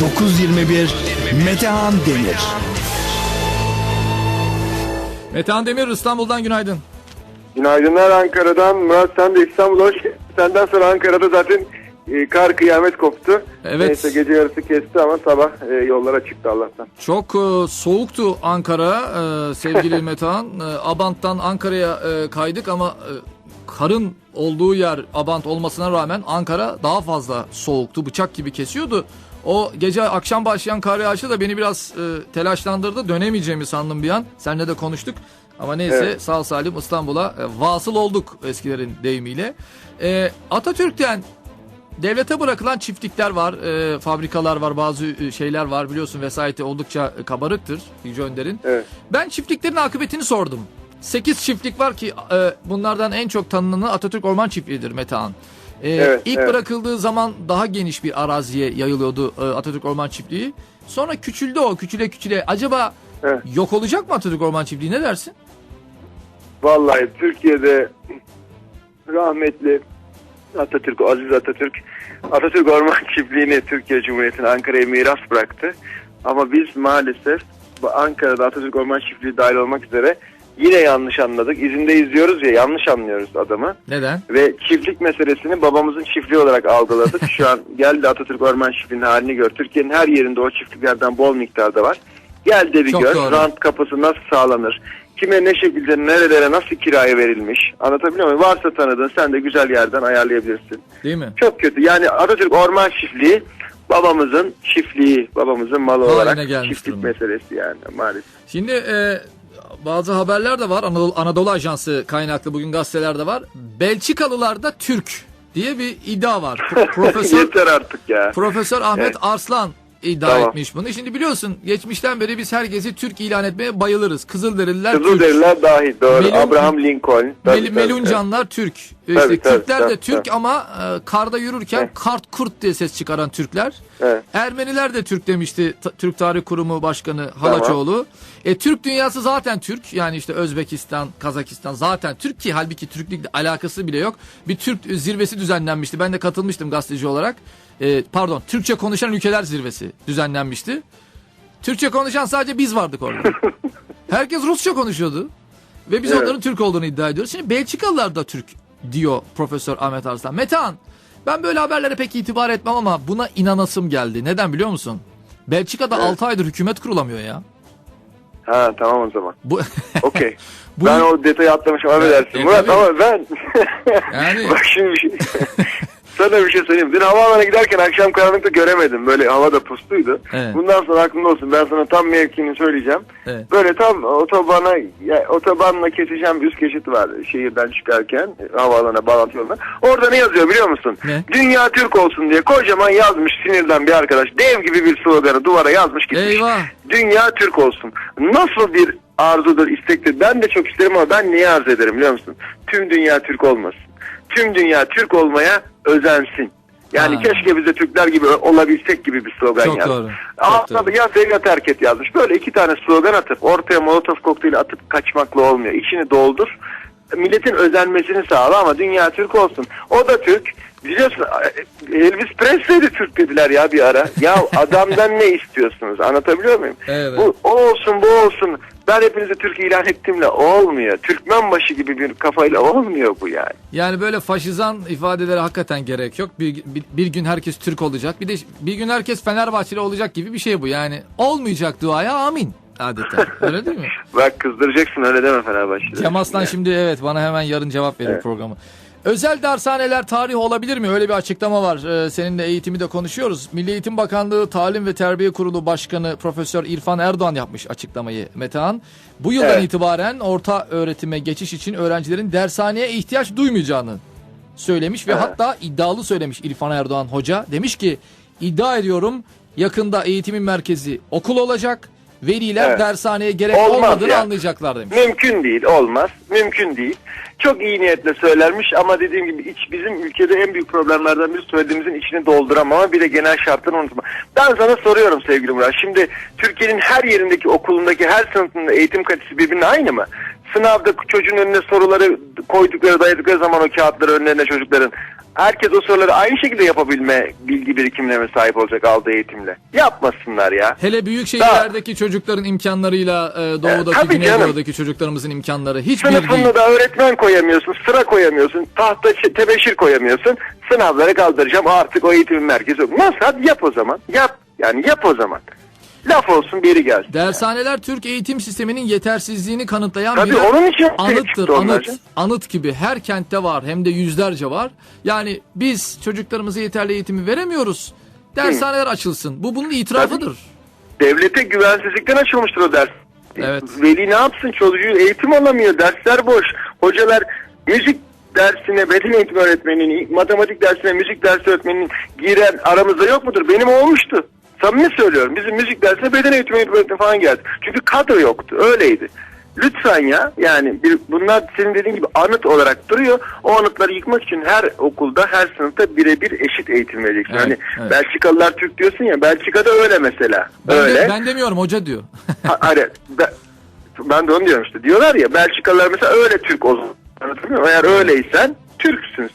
921 Metehan Demir. Metehan Demir İstanbul'dan günaydın. Günaydınlar Ankara'dan. Murat sen de İstanbul'a hoş geldin. Senden sonra Ankara'da zaten e, kar kıyamet koptu. Evet. Neyse gece yarısı kesti ama sabah e, yollara çıktı Allah'tan. Çok e, soğuktu Ankara e, sevgili Metehan. E, Abant'tan Ankara'ya e, kaydık ama e, karın olduğu yer Abant olmasına rağmen Ankara daha fazla soğuktu. Bıçak gibi kesiyordu. O gece akşam başlayan kar yağışı da beni biraz e, telaşlandırdı. Dönemeyeceğimi sandım bir an. Seninle de konuştuk. Ama neyse Evet. sağ salim İstanbul'a e, vasıl olduk eskilerin deyimiyle. E, Atatürk'ten Devlete bırakılan çiftlikler var, e, fabrikalar var, bazı e, şeyler var biliyorsun vesayeti oldukça e, kabarıktır Yüce Önder'in. Evet. Ben çiftliklerin akıbetini sordum. 8 çiftlik var ki e, bunlardan en çok tanınanı Atatürk Orman Çiftliği'dir Metehan. E, Evet, ilk evet. bırakıldığı zaman daha geniş bir araziye yayılıyordu e, Atatürk Orman Çiftliği. Sonra küçüldü o küçüle küçüle. Acaba Evet. yok olacak mı Atatürk Orman Çiftliği ne dersin? Vallahi Türkiye'de rahmetli Atatürk, Aziz Atatürk, Atatürk Orman Çiftliği'ni Türkiye Cumhuriyeti'ne Ankara'ya miras bıraktı. Ama biz maalesef Ankara'da Atatürk Orman Çiftliği dahil olmak üzere yine yanlış anladık. İzinde izliyoruz ya yanlış anlıyoruz adamı. Neden? Ve çiftlik meselesini babamızın çiftliği olarak algıladık. Şu an geldi Atatürk Orman Çiftliği'nin halini gör. Türkiye'nin her yerinde o çiftliklerden bol miktarda var. Gel de bir Çok gör. doğru. Rant kapısı nasıl sağlanır? Kime ne şekilde nerelere nasıl kiraya verilmiş? Anlatabiliyor muyum? Varsa tanıdığın sen de güzel yerden ayarlayabilirsin. Değil mi? Çok kötü. Yani Atatürk Orman Çiftliği babamızın çiftliği, babamızın malı Haline olarak çiftlik durumda. meselesi yani maalesef. Şimdi e, bazı haberler de var. Anadolu, Anadolu Ajansı kaynaklı bugün gazetelerde var. Belçikalılar da Türk diye bir iddia var. Pro- Profesör Yeter artık ya. Profesör Ahmet Evet. Arslan iddia Tamam. etmiş bunu. Şimdi biliyorsun geçmişten beri biz herkesi Türk ilan etmeye bayılırız. Kızılderililer Türk. Kızılderililer dahil doğru. Melun- Abraham Lincoln. Tabii, Mel- tabii, Meluncanlar Türk. İşte Tabii, tabii, Kürtler de tabii, Türk tabii. ama e, karda yürürken Evet. kart kurt diye ses çıkaran Türkler. Evet. Ermeniler de Türk demişti Türk Tarih Kurumu Başkanı Halaçoğlu. E, Türk dünyası zaten Türk. Yani işte Özbekistan, Kazakistan zaten Türk ki halbuki Türklükle alakası bile yok. Bir Türk zirvesi düzenlenmişti. Ben de katılmıştım gazeteci olarak. E, pardon Türkçe konuşan ülkeler zirvesi düzenlenmişti. Türkçe konuşan sadece biz vardık orada. Herkes Rusça konuşuyordu. Ve biz Evet. onların Türk olduğunu iddia ediyoruz. Şimdi Belçikalılar da Türk diyor Profesör Ahmet Arslan. Metehan ben böyle haberlere pek itibar etmem ama buna inanasım geldi. Neden biliyor musun? Belçika'da Evet. 6 aydır hükümet kurulamıyor ya. Ha tamam o zaman. Bu Okey. Bu- ben o detayı atlamışım affedersin. E, Murat ama ben... Yani- Bak şimdi bir şey... Sana bir şey söyleyeyim. Dün havaalanına giderken akşam karanlıkta göremedim. Böyle havada pustuydu. Evet. Bundan sonra aklında olsun. Ben sana tam mevkini söyleyeceğim. Evet. Böyle tam otobana, ya, otobanla keseceğim bir üst geçit var şehirden çıkarken havaalanına bağlantı yoluna. Orada ne yazıyor biliyor musun? Ne? Dünya Türk olsun diye kocaman yazmış sinirden bir arkadaş. Dev gibi bir sloganı duvara yazmış gitmiş. Eyvah. Dünya Türk olsun. Nasıl bir arzudur, istektir. Ben de çok isterim ama ben niye arzu ederim biliyor musun? Tüm dünya Türk olmasın. Tüm dünya Türk olmaya özensin. Yani Ha. keşke biz de Türkler gibi olabilsek gibi bir slogan Çok yazmış. doğru, çok doğru. ya sev ya terk et yazmış. Böyle iki tane slogan atıp ortaya molotof kokteyli atıp kaçmakla olmuyor. İçini doldur. Milletin özenmesini sağla ama dünya Türk olsun. O da Türk. Biliyorsun Elvis Presley de Türk dediler ya bir ara. Ya adamdan ne istiyorsunuz? Anlatabiliyor muyum? Evet. Bu o olsun bu olsun. Ben hepinizi Türk ilan ettimle olmuyor. Türkmen başı gibi bir kafayla olmuyor bu yani. Yani böyle faşizan ifadelere hakikaten gerek yok. Bir, bir, bir gün herkes Türk olacak. Bir de bir gün herkes Fenerbahçeli olacak gibi bir şey bu. Yani olmayacak duaya amin adeta. Öyle değil mi? Bak kızdıracaksın öyle deme Fenerbahçe'de. Cem Aslan Yani. şimdi evet bana hemen yarın cevap verir Evet. programı. Özel dershaneler tarih olabilir mi? Öyle bir açıklama var. Ee, seninle eğitimi de konuşuyoruz. Milli Eğitim Bakanlığı Talim ve Terbiye Kurulu Başkanı Profesör İrfan Erdoğan yapmış açıklamayı Metehan. Bu yıldan Evet. itibaren orta öğretime geçiş için öğrencilerin dershaneye ihtiyaç duymayacağını söylemiş ve Evet. hatta iddialı söylemiş İrfan Erdoğan hoca. Demiş ki iddia ediyorum yakında eğitimin merkezi okul olacak. Veliler Evet. dershaneye gerek Olmaz olmadığını ya. anlayacaklar demiş. Mümkün değil, olmaz. Mümkün değil. Çok iyi niyetle söylenmiş ama dediğim gibi iç, bizim ülkede en büyük problemlerden biri söylediğimizin içini dolduramama bir de genel şartları unutma. Ben sana soruyorum sevgili Murat. Şimdi Türkiye'nin her yerindeki okulundaki her sınıfında eğitim kalitesi birbirine aynı mı? Sınavda çocuğun önüne soruları koydukları dayadıkları zaman o kağıtları önlerine çocukların herkes o soruları aynı şekilde yapabilme bilgi birikimine sahip olacak aldığı eğitimle. Yapmasınlar ya. Hele büyük şehirlerdeki çocukların imkanlarıyla e, doğudaki, tabii canım. güneydoğudaki çocuklarımızın imkanları hiçbir. Sınıfında da öğretmen koyamıyorsun, sıra koyamıyorsun, tahta tebeşir koyamıyorsun. Sınavları kaldıracağım artık o eğitimin merkezi. Nasıl? Hadi yap o zaman. Yap. Yani yap o zaman. Laf olsun biri gelsin. Dershaneler Türk eğitim sisteminin yetersizliğini kanıtlayan Tabii birer onun için ortaya anıttır. Anıt, anıt gibi her kentte var hem de yüzlerce var. Yani biz çocuklarımıza yeterli eğitimi veremiyoruz. Dershaneler açılsın. Bu bunun itirafıdır. Devlete güvensizlikten açılmıştır o ders. Evet. Veli ne yapsın çocuğu eğitim alamıyor dersler boş. Hocalar müzik dersine beden eğitimi öğretmeninin, matematik dersine müzik dersi öğretmeninin giren aramızda yok mudur? Benim olmuştu. Samimi söylüyorum. Bizim müzik dersine beden eğitimi öğretmeni falan geldi. Çünkü kadro yoktu. Öyleydi. Lütfen ya yani bir, bunlar senin dediğin gibi anıt olarak duruyor. O anıtları yıkmak için her okulda her sınıfta birebir eşit eğitim vereceksin. Evet, hani evet. Belçikalılar Türk diyorsun ya Belçika'da öyle mesela. Ben, öyle. de, ben demiyorum hoca diyor. Ha- Hani ben, ben de onu diyorum işte. Diyorlar ya Belçikalılar mesela öyle Türk o. Anlatabiliyor muyum? Eğer öyleysen Türksün